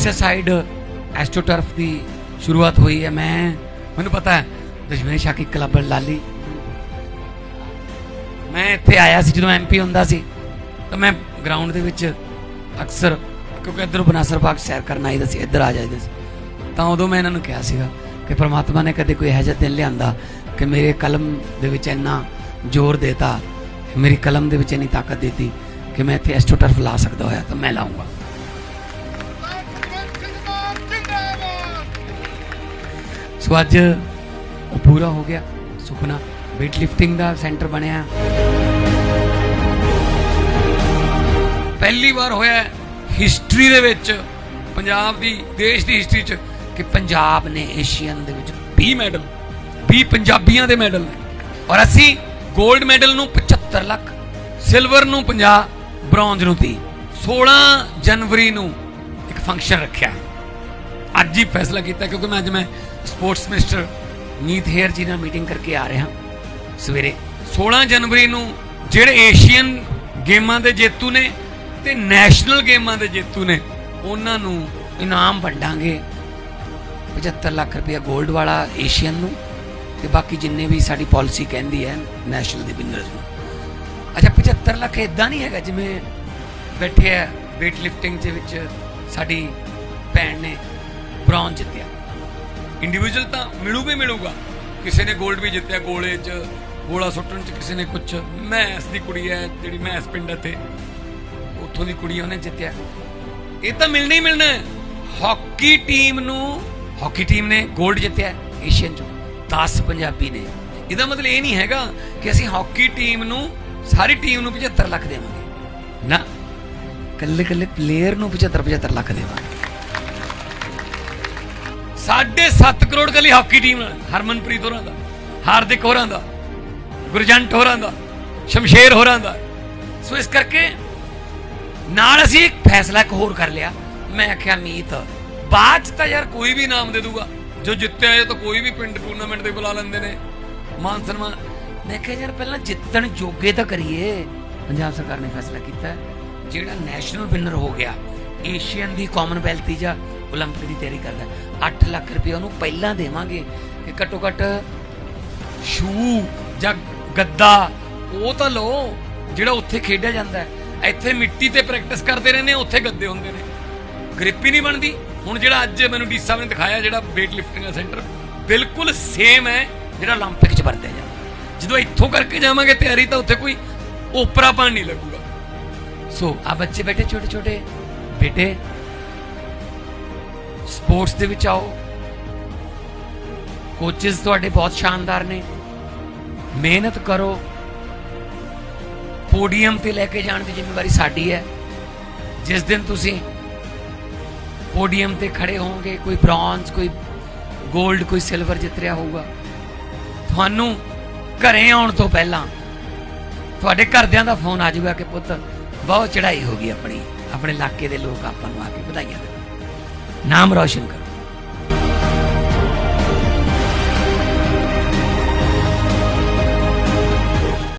Exercise ਐਸਟੋਟਰਫ ਦੀ ਸ਼ੁਰੂਆਤ ਹੋਈ ਹੈ। ਮੈਂ, ਮੈਨੂੰ ਪਤਾ ਹੈ, ਦਸ਼ਮੇਸ਼ ਸ਼ਾਕੀ ਕਲੱਬ ਲਾਲੀ। ਮੈਂ ਇੱਥੇ ਆਇਆ ਸੀ ਜਦੋਂ ਐਮਪੀ ਹੁੰਦਾ ਸੀ। ਤਾਂ ਮੈਂ ਗਰਾਊਂਡ ਦੇ ਵਿੱਚ ਅਕਸਰ, ਕਿਉਂਕਿ ਇੱਧਰੋਂ ਬਨਾਸਰ ਬਾਗ ਸੈਰ ਕਰਨ ਆਈਦਾ ਸੀ, ਇੱਧਰ ਆ ਜਾਈਦਾ ਸੀ। ਤਾਂ ਉਦੋਂ ਮੈਂ ਇਹਨਾਂ ਨੂੰ ਕਿਹਾ ਸੀਗਾ ਕਿ ਪ੍ਰਮਾਤਮਾ ਨੇ ਕਦੇ ਕੋਈ ਇਹੋ ਜਿਹਾ ਦਿਨ ਲਿਆਂਦਾ ਕਿ ਮੇਰੇ ਕਲਮ ਦੇ ਵਿੱਚ ਇੰਨਾ ਜ਼ੋਰ ਦੇਤਾ, ਮੇਰੀ ਕਲਮ ਦੇ ਵਿੱਚ ਇੰਨੀ ਤਾਕਤ ਦਿੱਤੀ ਕਿ ਮੈਂ ਇੱਥੇ ਐਸਟ੍ਰੋਟਰਫ ਲਾ ਸਕਦਾ ਹੋਇਆ ਤਾਂ ਮੈਂ ਲਾਉਂਗਾ ਸੋ ਅੱਜ ਉਹ ਪੂਰਾ ਹੋ ਗਿਆ ਸੁਪਨਾ। weight lifting ਦਾ ਸੈਂਟਰ ਬਣਿਆ। ਪਹਿਲੀ ਵਾਰ ਹੋਇਆ ਹਿਸਟਰੀ ਦੇ ਵਿੱਚ, ਪੰਜਾਬ ਦੀ, ਦੇਸ਼ ਦੀ ਹਿਸਟਰੀ 'ਚ ਕਿ ਪੰਜਾਬ ਨੇ ਏਸ਼ੀਅਨ ਦੇ ਵਿੱਚ 20 ਮੈਡਲ 20 ਪੰਜਾਬੀਆਂ ਦੇ ਮੈਡਲ ਔਰ ਅਸੀਂ 골ਡ ਮੈਡਲ ਨੂੰ 75 ਲੱਖ ਸਿਲਵਰ ਨੂੰ 50 ਬ੍ਰੌਂਜ਼ ਨੂੰ 30 16 ਜਨਵਰੀ ਨੂੰ ਇੱਕ ਫੰਕਸ਼ਨ ਰੱਖਿਆ। ਅੱਜ ਹੀ ਫੈਸਲਾ ਕੀਤਾ ਕਿਉਂਕਿ ਮੈਂ ਅੱਜ ਮੈਂ ਸਪੋਰਟਸ ਮਿਨਿਸਟਰ ਨੀਤ ਹੇਅਰ ਜੀ ਨਾਲ ਮੀਟਿੰਗ ਕਰਕੇ ਆ ਰਿਹਾ। ਸਵੇਰੇ 16 ਜਨਵਰੀ ਨੂੰ ਜਿਹੜੇ ਏਸ਼ੀਅਨ ਗੇਮਾਂ ਦੇ ਜੇਤੂ ਨੇ ਤੇ ਨੈਸ਼ਨਲ ਗੇਮਾਂ ਦੇ ਜੇਤੂ ਨੇ, ਉਹਨਾਂ ਨੂੰ ਇਨਾਮ ਵੰਡਾਂਗੇ। 75 ਲੱਖ ਰੁਪਇਆ 골ਡ ਵਾਲਾ ਏਸ਼ੀਅਨ ਨੂੰ ਤੇ ਬਾਕੀ ਜਿੰਨੇ ਵੀ ਸਾਡੀ ਪਾਲਿਸੀ ਕਹਿੰਦੀ ਹੈ ਨੈਸ਼ਨਲ ਦੇ ਵਿਨਰਸ ਨੂੰ। ਅੱਛਾ 75 ਲੱਖ ਇਦਾਂ ਨਹੀਂ ਹੈਗਾ ਜਿਵੇਂ ਬੈਠੇ ਆ weight lifting ਦੇ ਵਿੱਚ ਸਾਡੀ ਭੈਣ ਨੇ ਬ੍ਰੌਂਜ਼ ਜਿੱਤਿਆ। ਇੰਡੀਵਿਜੂਅਲ ਤਾਂ ਮਿਲੂਗਾ ਮਿਲੂਗਾ। ਕਿਸੇ ਨੇ 골ਡ ਵੀ ਜਿੱਤਿਆ ਗੋਲੇ 'ਚ, ਗੋਲਾ ਸੁੱਟਣ 'ਚ ਕਿਸੇ ਨੇ ਕੁਛ। ਮੈਸ ਦੀ ਕੁੜੀ ਹੈ ਜਿਹੜੀ ਮੈਸ ਪਿੰਡ ਇੱਥੇ ਉੱਥੋਂ ਦੀ ਕੁੜੀ ਉਹਨੇ ਜਿੱਤਿਆ। ਇਹ ਤਾਂ ਮਿਲਣਾ ਹੀ ਮਿਲਣਾ ਹੈ ਹਾਕੀ ਟੀਮ ਨੂੰ, ਹਾਕੀ ਟੀਮ ਨੇ 골ਡ ਜਿੱਤਿਆ ਏਸ਼ੀਅਨ 'ਚ। 10 ਪੰਜਾਬੀ ਨੇ। ਇਹਦਾ ਮਤਲਬ ਇਹ ਨਹੀਂ ਹੈਗਾ ਕਿ ਅਸੀਂ ਹਾਕੀ ਟੀਮ ਨੂੰ, ਸਾਰੀ ਟੀਮ ਨੂੰ 75 ਲੱਖ ਦੇਵਾਂਗੇ। ਨਾ। ਕੱਲੇ ਕੱਲੇ ਪਲੇਅਰ ਨੂੰ 75 75 ਲੱਖ ਦੇਵਾਂਗੇ। ਸਾਢੇ 7 ਕਰੋੜ ਕੱਲੀ ਹਾਕੀ ਟੀਮ ਨਾਲ। ਹਰਮਨਪ੍ਰੀਤ ਹੋਰਾਂ ਦਾ, ਹਾਰਦਿਕ ਹੋਰਾਂ ਦਾ, ਗੁਰਜੰਟ ਹੋਰਾਂ ਦਾ, ਸ਼ਮਸ਼ੇਰ ਹੋਰਾਂ ਦਾ। ਸੋ ਇਸ ਕਰਕੇ ਨਾਲ ਅਸੀਂ ਇੱਕ ਫੈਸਲਾ ਇੱਕ ਹੋਰ ਕਰ ਲਿਆ। ਮੈਂ ਆਖਿਆ, ਮੀਤ, ਬਾਅਦ ਤਾਂ ਯਾਰ ਕੋਈ ਵੀ ਨਾਮ ਦੇ ਦੂਗਾ। ਜੋ ਜਿੱਤਿਆ ਹੈ ਤਾਂ ਕੋਈ ਵੀ ਪਿੰਡ ਟੂਰਨਾਮੈਂਟ ਤੇ ਬੁਲਾ ਲੈਂਦੇ ਨੇ। ਮਾਨ ਸਨਮਾਨ। ਮੈਂ ਕਿਹਾ ਯਾਰ, ਪਹਿਲਾਂ ਜਿੱਤਣ ਜੋਗੇ ਤਾਂ ਕਰੀਏ। ਪੰਜਾਬ ਸਰਕਾਰ ਨੇ ਫੈਸਲਾ ਕੀਤਾ। ਜਿਹੜਾ ਨੈਸ਼ਨਲ ਵਿਨਰ ਹੋ ਗਿਆ ਏਸ਼ੀਅਨ ਦੀ ਕਾਮਨਵੈਲਥ ਦੀ ਜਾਂ 올림픽 ਦੀ ਤਿਆਰੀ ਕਰਦਾ 8 ਲੱਖ ਰੁਪਏ ਉਹਨੂੰ ਪਹਿਲਾਂ ਦੇਵਾਂਗੇ ਕਿ ਘੱਟੋ ਘੱਟ ਸ਼ੂ ਜਾਂ ਗੱਦਾ ਉਹ ਤਾਂ ਲਓ ਜਿਹੜਾ ਉੱਥੇ ਖੇਡਿਆ ਜਾਂਦਾ ਹੈ ਇੱਥੇ ਮਿੱਟੀ ਤੇ ਪ੍ਰੈਕਟਿਸ ਕਰਦੇ ਰਹਿੰਦੇ ਆ, ਉੱਥੇ ਗੱਦੇ ਹੁੰਦੇ ਨੇ ਗ੍ਰਿਪ ਹੀ ਨਹੀਂ ਬਣਦੀ ਹੁਣ ਜਿਹੜਾ ਅੱਜ ਮੈਨੂੰ ਡੀ ਸਾਹਿਬ ਨੇ ਦਿਖਾਇਆ ਜਿਹੜਾ weight lifting ਦਾ ਸੈਂਟਰ ਬਿਲਕੁਲ ਸੇਮ ਹੈ ਜਿਹੜਾ 올림픽 'ਚ ਵਰਤਿਆ ਜਾਂਦਾ ਜਦੋਂ ਇੱਥੋਂ ਕਰਕੇ ਜਾਵਾਂਗੇ ਤਿਆਰੀ ਤਾਂ ਉੱਥੇ ਕੋਈ ਓਪਰਾਪਨ ਨਹੀਂ ਲੱਗੂਗਾ ਸੋ ਆ ਬੱਚੇ ਬੈਠੇ ਛੋਟੇ ਛੋਟੇ ਬੇਟੇ ਸਪੋਰਟਸ ਦੇ ਵਿੱਚ ਆਓ। ਕੋਚਸ ਤੁਹਾਡੇ ਬਹੁਤ ਸ਼ਾਨਦਾਰ ਨੇ। ਮਿਹਨਤ ਕਰੋ। ਪੋਡੀਅਮ ਤੇ ਲੈ ਕੇ ਜਾਣ ਦੀ ਜ਼ਿੰਮੇਵਾਰੀ ਸਾਡੀ ਹੈ। ਜਿਸ ਦਿਨ ਤੁਸੀਂ ਪੋਡੀਅਮ ਤੇ ਖੜੇ ਹੋਵੋਗੇ, ਕੋਈ ਬ੍ਰੌਂਜ਼ ਕੋਈ 골ਡ ਕੋਈ ਸਿਲਵਰ ਜਿੱਤ ਰਿਹਾ ਹੋਊਗਾ। ਤੁਹਾਨੂੰ ਘਰੇ ਆਉਣ ਤੋਂ ਪਹਿਲਾਂ ਤੁਹਾਡੇ ਘਰਦਿਆਂ ਦਾ ਫੋਨ ਆ ਜਾਊਗਾ ਕਿ ਪੁੱਤ, ਬਹੁਤ ਚੜ੍ਹਾਈ ਹੋ ਗਈ ਆਪਣੀ। ਆਪਣੇ ਇਲਾਕੇ ਦੇ ਲੋਕ ਆਪਾਂ ਨੂੰ ਆ ਕੇ ਵਧਾਈਆਂ ਦੇਣ। ਨਾਮ ਰੌਸ਼ਨ ਕਰੋ